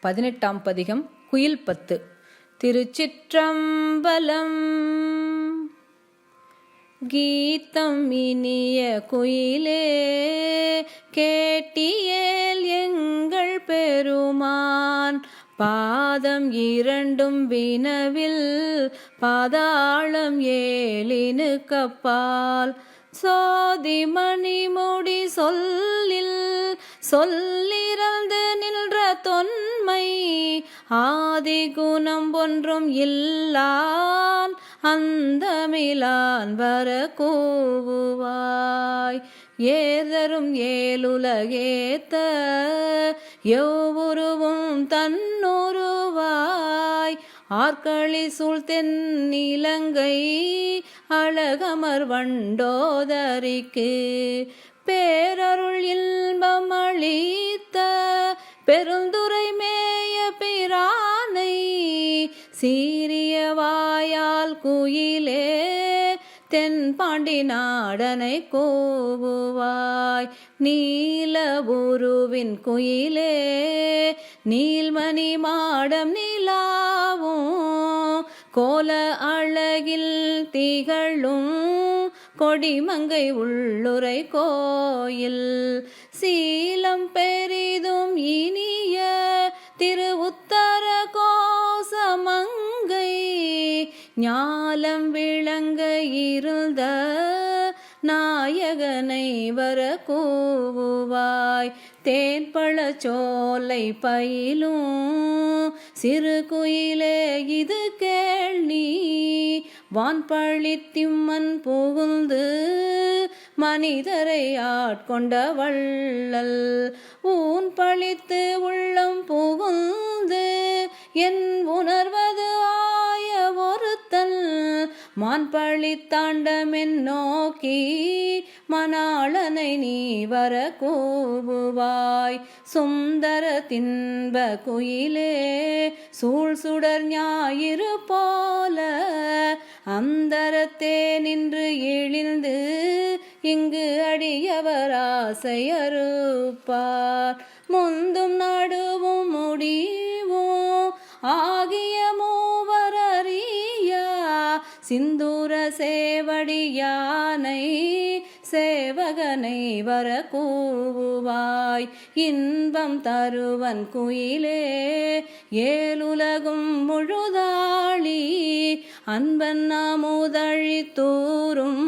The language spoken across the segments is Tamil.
பதினெட்டாம் பதிகம் குயில் பத்து. திருச்சிற்றம்பலம். கீதம் இனிய குயிலே கேட்டியேல் எங்கள் பெருமான். பாதம் இரண்டும் வினவில் பாதாளம் ஏழினு கப்பால். சோதி மணிமுடி சொல்லில் சொல்லிரந்து நின்ற தொன் தொன்மை ஆதி குணம் ஒன்றும் இல்லான் அந்தமிலான் வர கூவுவாய். ஏதரும் ஏலுலகேத்த எவ்வுருவும் தன்னுருவாய். ஆர்களி சூழ் தென்னிலங்கை அழகமர் வண்டோதரிக்கு. பேரருள் இன்பம் அளித்த பெருந்துரை மே பிரானை சீரிய வாயால் குயிலே தென்பாண்டி நாடனை கோவுவாய். நீல உருவின் குயிலே நீல்மணி மாடம் நிலாவும் கோல அழகில் திகழும் கொடிமங்கை உள்ளுரை கோயில். சீலம் பெரிதும் ஈ ஞாலம் விளங்க இருந்த நாயகனை வர கூவுவாய் தேன்பழ சோலை பயிலும் சிறு குயிலே இது கேள் நீ வான்பழித்திம்மன் புகுந்து மனிதரை ஆட்கொண்ட வள்ளல். ஊன் பழித்து மான் பழித்தாண்டமென் நோக்கி மணாளனை நீ வர கூவுவாய். சுந்தர தின்ப குயிலே சூழ் சுடர் ஞாயிறு போல அந்தரத்தே நின்று எழுந்து இங்கு அடியவர் ஆசை சிந்தூர சேவடியானை சேவகனை வர கூவுவாய் இன்பம் தருவன் குயிலே ஏலுலகும் முழுதாளி அன்பன் நாமுதழி தூரும்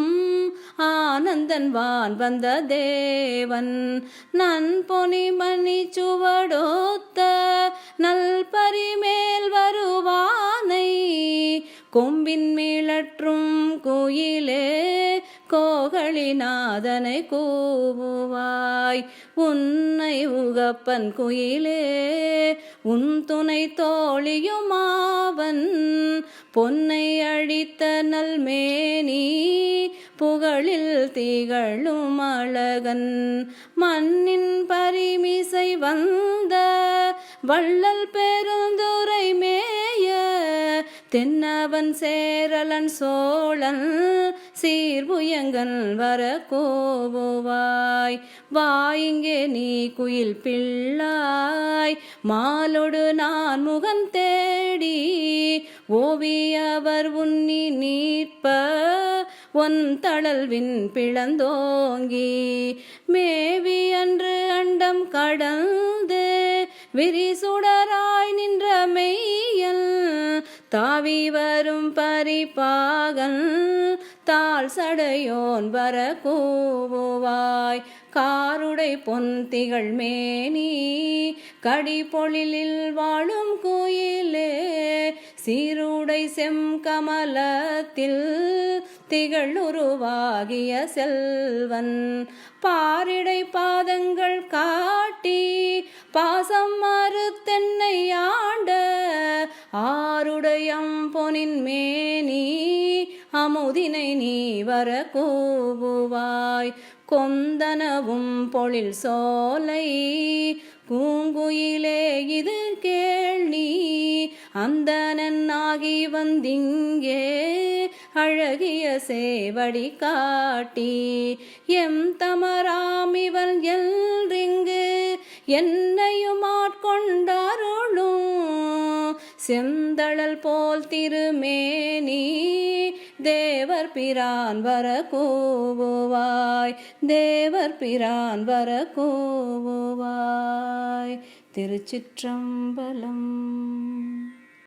ஆனந்தன் வான் வந்த தேவன். நன் பொனி மணி சுவடோத்த கோயிலே கோகளிநாதனை கூவுவாய். உன்னை உகப்பன் குயிலே உன் துணை தோழியுமாவன். பொன்னை அழித்த நல்மேனி புகழில் திகழும் அழகன். மண்ணின் பரிமிசை வந்த வள்ளல் பெருந்துரை மே தென்னவன் சேரலன் சோழன் சீர்புயங்கன் வர கோபுவாய் வாயிங்கே நீ குயில் பிள்ளாய். மாலொடு நான் முகன் தேடி ஓவியவர் உன்னி நீர்ப்ப ஒன் தளல்வின் பிளந்தோங்கி. மேவி அன்று அண்டம் கடந்து விரிசுடராய் நின்ற மெய்யல் தாவி வரும் பரிபாகன் தாழ் சடையோன் வர கூவுவாய் காருடை பொந்திகள் மேனி கடிபொழிலில் வாழும் கோயிலே. சீருடை செம்கமலத்தில் திகழுருவாகிய செல்வன். பாரிடை பாதங்கள் காட்டி பாசம் மறுத்தென்னை ஆருடையம் பொனின் மேனி அமுதினை நீ வர கூவுவாய் கொந்தனவும் பொழில் சோலை பூங்குயிலே இது கேள் நீ. அந்தனாகி வந்திங்கே அழகிய சேவடி காட்டி. எம் தமராமிவன் எல்றிங்கு என்னையும் ஆட்கொண்ட செந்தழல் போல் திருமேனி தேவர் பிரான் வர கூவுவாய் தேவர் பிரான் வர கூவுவாய். திருச்சிற்றம்பலம்.